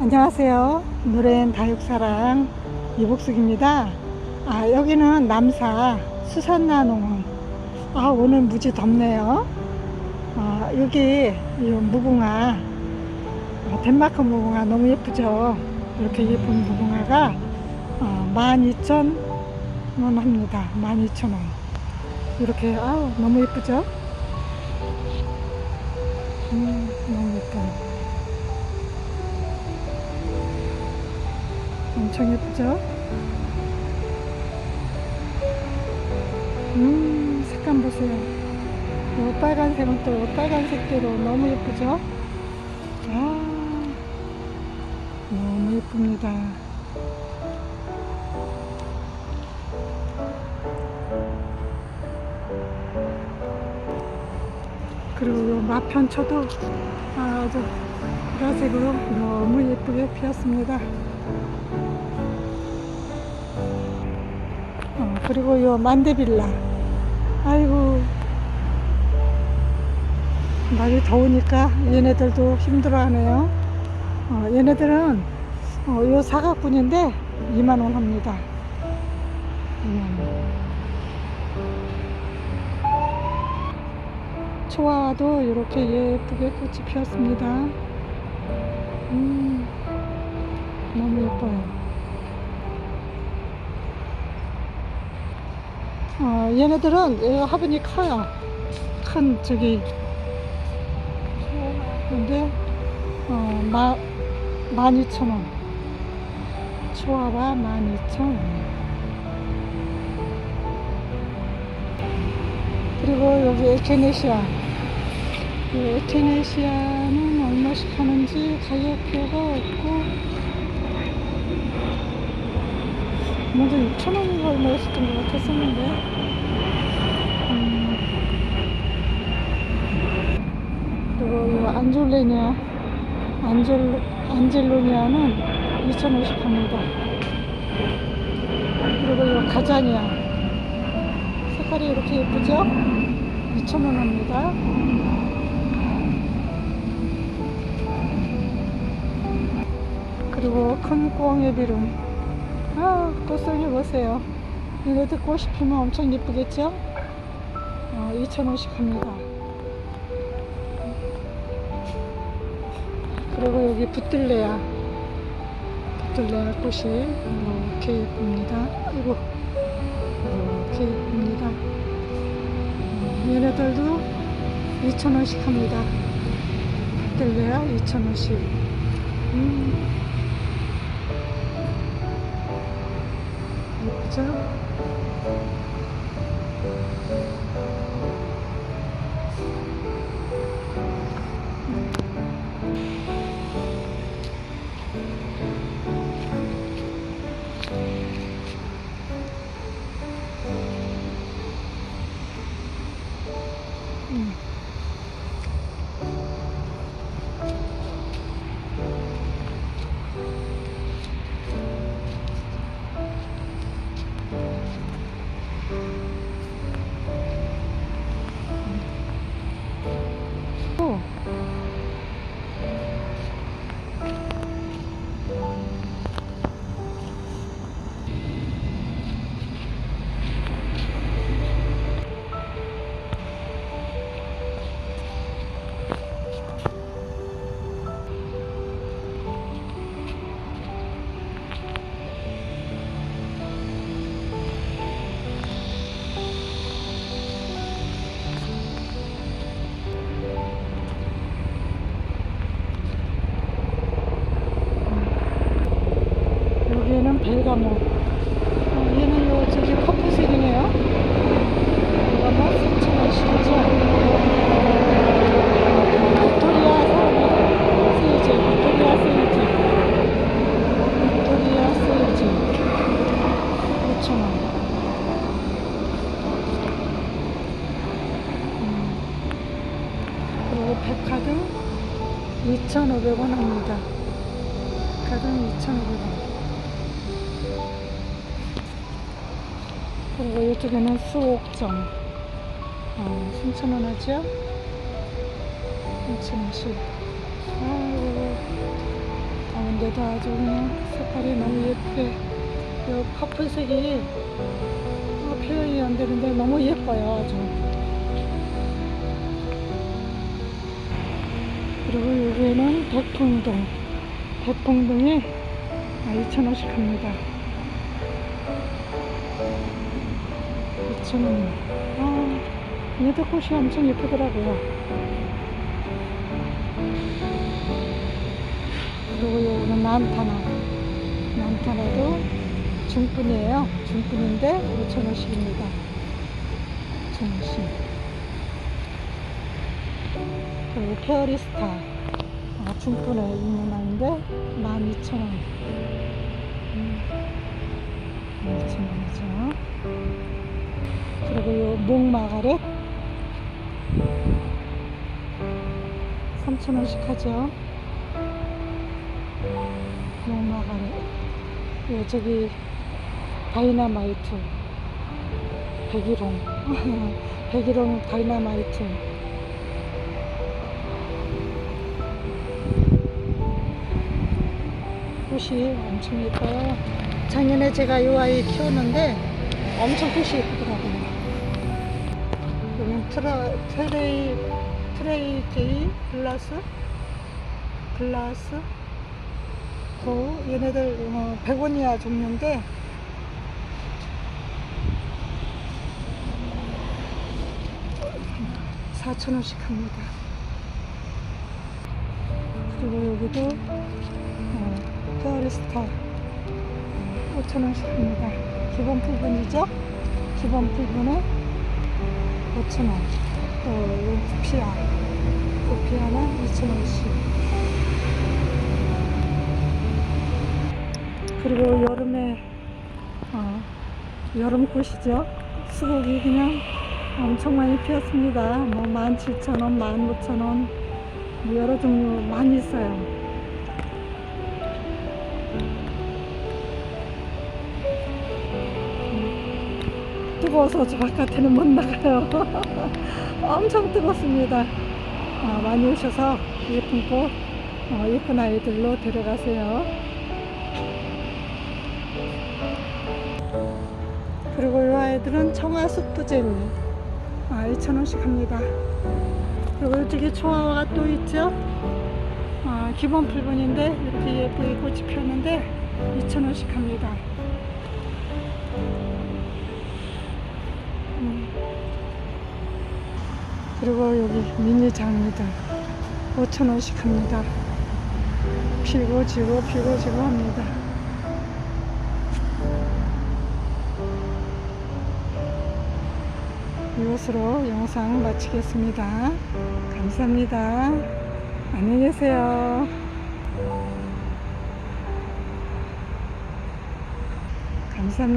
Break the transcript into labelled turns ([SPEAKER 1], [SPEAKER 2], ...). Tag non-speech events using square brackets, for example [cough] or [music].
[SPEAKER 1] 안녕하세요. 노래엔 다육사랑 이복숙입니다. 아, 여기는 남사 수산나 농원. 아, 오늘 무지 덥네요. 아, 여기 이 무궁화, 아, 덴마크 무궁화 너무 예쁘죠? 이렇게 예쁜 무궁화가 어, 12,000원 합니다. 12,000원. 이렇게, 아우, 너무 예쁘죠? 음, 너무 예뻐요. 엄청 예쁘죠? 음, 색감 보세요. 요 빨간색은 또 빨간색대로 너무 예쁘죠? 아, 너무 예쁩니다. 그리고 요 마편초도 아주 보라색으로 너무 예쁘게 피었습니다. 어, 그리고 요 만데빌라. 아이고. 많이 더우니까 얘네들도 힘들어 하네요. 어, 얘네들은 어, 요 사각분인데 2만원 합니다. 2만원. 초아도 이렇게 예쁘게 꽃이 피었습니다. 음, 너무 예뻐요. 어, 얘네들은 얘 화분이 커요. 큰 저기. 근데 어, 마, 12,000원. 초아가 12,000원. 그리고 여기 에케네시아. 이 에케네시아는 얼마씩 하는지 가격표가 없고 먼저 6,000원 것 같았었는데 음. 그리고 이 안졸레니아 안젤, 안젤로니아는 2,050 합니다 그리고 이 가자니아 색깔이 이렇게 예쁘죠? 2,000원 합니다 그리고 큰 꽁의 비름 아, 꽃송이 보세요. 이것도 꽃이 피면 엄청 예쁘겠죠? 어, 2,000원씩 합니다. 그리고 여기 붙들레야. 붙들레야 꽃이 이렇게 예쁩니다. 아이고, 이렇게 예쁩니다. 음, 얘네들도 2,000원씩 합니다. 붙들레야 2,000원씩. 음. 예쁘 여기에는 벨가모. 어, 얘는 요 저기 커피색이네요. 벨가모 3,000원씩이죠. 빅토리아 세이지, 빅토리아 세이지. 빅토리아 세이지. 5,000원. 음. 그리고 백화등 2,500원 합니다. 백화등 2,500원. 그리고 이쪽에는 수옥정. 어, 3,000원 하죠? 3,000원씩. 아이고, 더운 근데도 아주 그냥 색깔이 너무 예쁘게 이 퍼플색이 어, 표현이 안 되는데 너무 예뻐요 아주 그리고 여기에는 백풍동 백풍동이 아, 2,000원씩 합니다 2,000원 아, 얘도 꽃이 엄청 예쁘더라고요. 그리고 요거는 난타나. 난타나도 중분이에요. 중분인데 5,000원씩입니다. 5,000원씩 그리고 페어리스타. 아, 중분에 있는 아인데 12,000원. 음, 12,000원이죠 그리고 요 목마가렛. 3,000원씩 하죠. 목마가렛. 요 저기 다이나마이트. 백일홍. [laughs] 백일홍 다이나마이트. 꽃이 엄청 예뻐요. 작년에 제가 이 아이 키웠는데 엄청 꽃이 여기는 트라, 트레이 트레이제이 글라스 글라스 그 얘네들 어, 베고니아 종류인데 사천 원씩 합니다. 그리고 여기도 어, 페어리스타 5천원씩 합니다. 기본 부분이죠? 기본 부분에 5천원. 또, 요 부피아. 부피아는 2천원씩. 그리고 여름에 어, 여름 꽃이죠. 수국이 그냥 엄청 많이 피었습니다. 뭐 17,000원, 15,000원 뭐 여러 종류 많이 있어요. 뜨거워서 저 바깥에는 못 나가요. [laughs] 엄청 뜨겁습니다. 어, 많이 오셔서 예쁜 꽃, 어, 예쁜 아이들로 데려가세요. 그리고 이 아이들은 청아숙두젤리 아 2,000원씩 합니다 그리고 이쪽에 초아가 또 있죠 아, 기본 풀분인데 이렇게 예쁘게 꽃이 피었는데 2,000원씩 합니다 그리고 여기 미니 장미들 5,000원씩 합니다 피고 지고 피고 지고 합니다 이것으로 영상 마치겠습니다. 감사합니다. 안녕히 계세요. 감사합니다.